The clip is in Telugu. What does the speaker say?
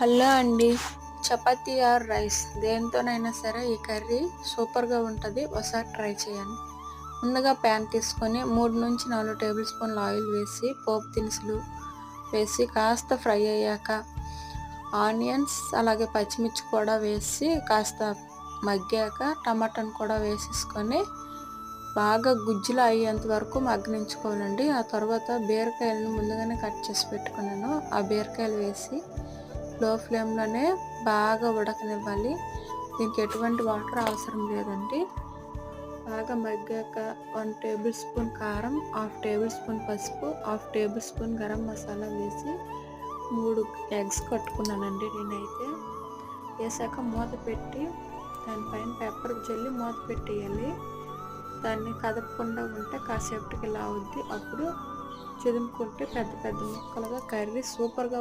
హలో అండి. Chapati are rice. దేనితోనైనా సరే ఈ కర్రీ సూపర్గా ఉంటుంది. ఒకసారి ట్రై చేయండి. ముందుగా ప్యాన్ తీసుకొని మూడు నుంచి నాలుగు టేబుల్ స్పూన్ల ఆయిల్ వేసి పోపు దినుసులు వేసి కాస్త ఫ్రై అయ్యాక ఆనియన్స్ అలాగే పచ్చిమిర్చి కూడా వేసి కాస్త మగ్గాక టమాటాను కూడా వేసేసుకొని బాగా గుజ్జులు అయ్యేంత వరకు మగ్గనించుకోవాలండి. ఆ తర్వాత బీరకాయలను ముందుగానే కట్ చేసి పెట్టుకున్నాను. ఆ బీరకాయలు వేసి లో ఫ్లేమ్లోనే బాగా ఉడకనివ్వాలి. దీనికి ఎటువంటి వాటర్ అవసరం లేదండి. బాగా మగ్గాక వన్ టేబుల్ స్పూన్ కారం హాఫ్ టేబుల్ స్పూన్ పసుపు half tablespoon garam masala వేసి మూడు ఎగ్స్ కట్టుకున్నానండి నేనైతే. వేసాక మూత పెట్టి దానిపైన పెప్పర్ జల్లి మూత పెట్టేయాలి. దాన్ని కదపకుండా ఉంటే కాసేపటికి ఇలా అవుద్ది. అప్పుడు చిదుముకుంటే పెద్ద పెద్ద ముక్కలుగా కర్రీ సూపర్గా